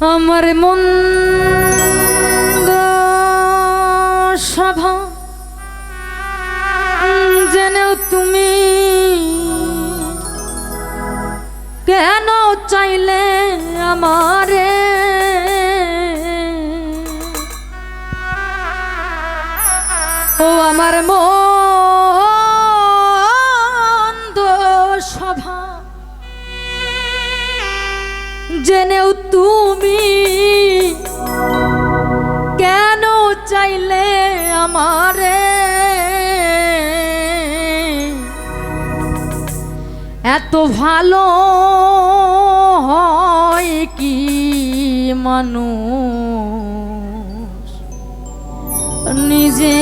আমার মন এত ভালো হয় কি মানুষ? নিজে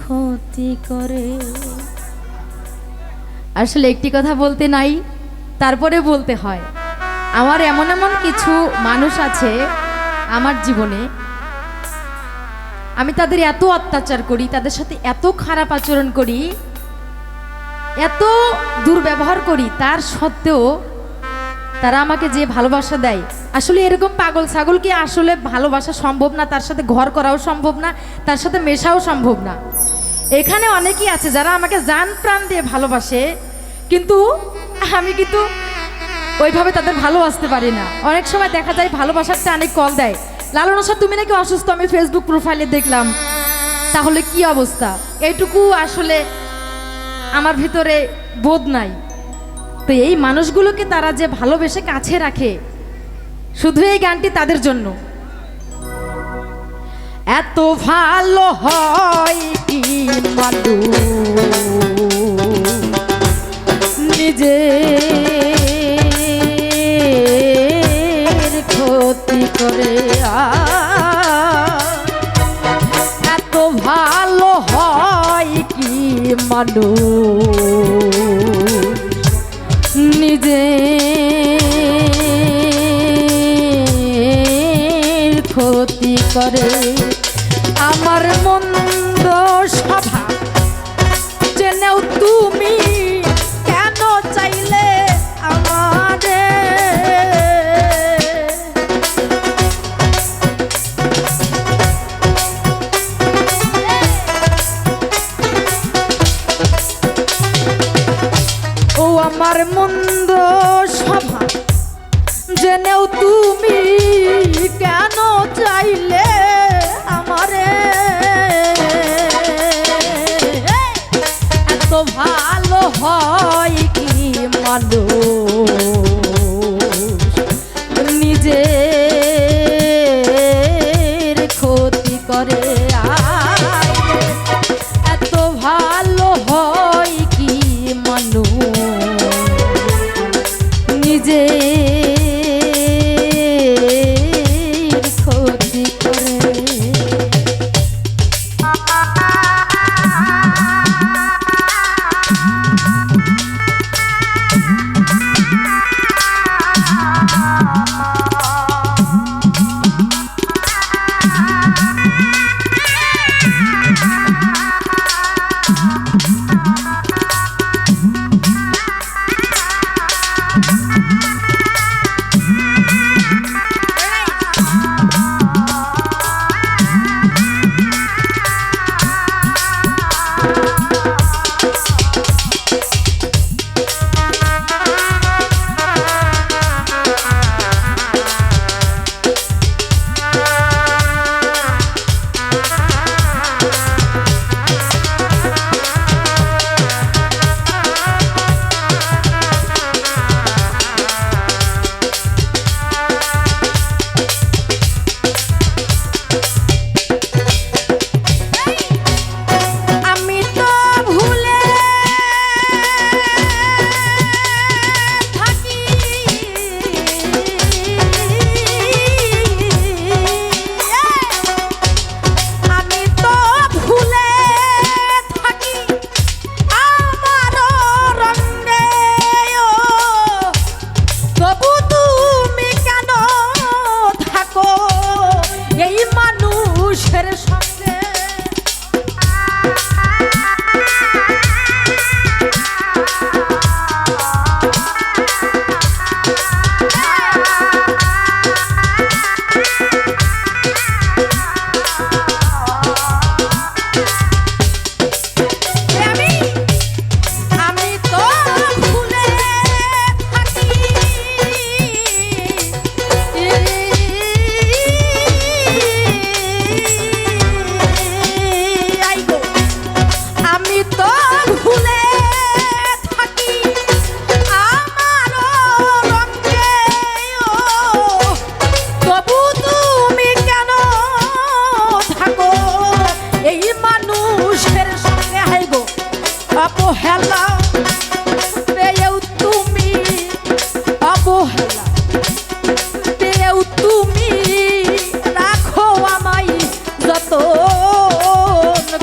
ক্ষতি করে। আসলে একটি কথা বলতে নাই, তারপরে বলতে হয়। আমার এমন এমন কিছু মানুষ আছে আমার জীবনে আমি তাদের এত অত্যাচার করি, তাদের সাথে এত খারাপ আচরণ করি, এত দুর্ব্যবহার করি, তার সত্ত্বেও তারা আমাকে যে ভালোবাসা দেয়, আসলে এরকম পাগল ছাগল কি আসলে ভালোবাসা সম্ভব না? তার সাথে ঘর করাও সম্ভব না, তার সাথে মেশাও সম্ভব না। এখানে অনেকেই আছে যারা আমাকে জান প্রাণ দিয়ে ভালোবাসে, কিন্তু আমি কিন্তু ওইভাবে তাদের ভালোবাসতে পারি না। অনেক সময় দেখা যায় ভালোবাসার অনেক কল দেয় লালন স্যার তুমি নাকি অসুস্থ? আমি ফেসবুক প্রোফাইলে দেখলাম। তাহলে কি অবস্থা? এইটুকু আসলে আমার ভিতরে বোধ নাই। তো এই মানুষগুলোকে তারা যে ভালোবেসে কাছে রাখে, শুধু এই গানটি তাদের জন্য। এত ভালো হয় কি মানুষ করে। আমার মন্দ সভা জেনেও তুমি কেন চাইলে আমারে? ও আমার মন্দ সভা জেনেও তুমি কেন চাইলে আমারে। এত ভালো হয় কি মানুষ? নিজে ক্ষতি করে আয়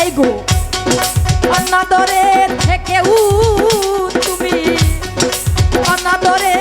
হাই গো। অনাদরে থেকেও তুমি। অনাদরে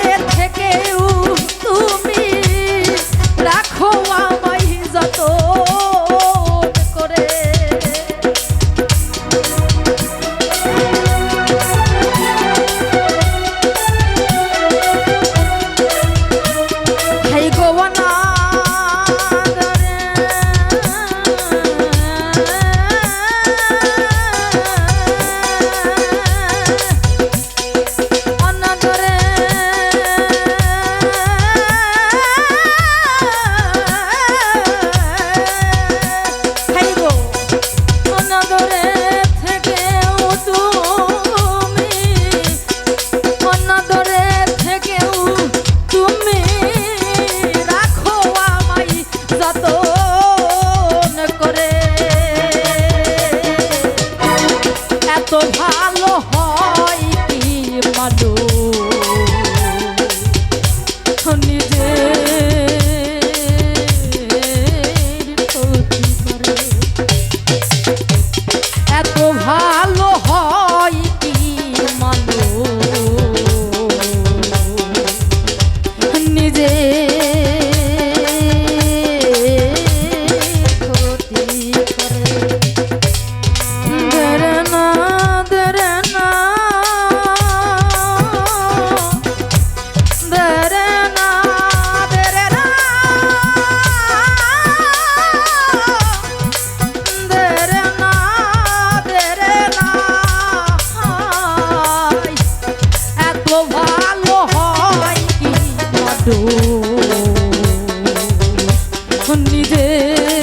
রে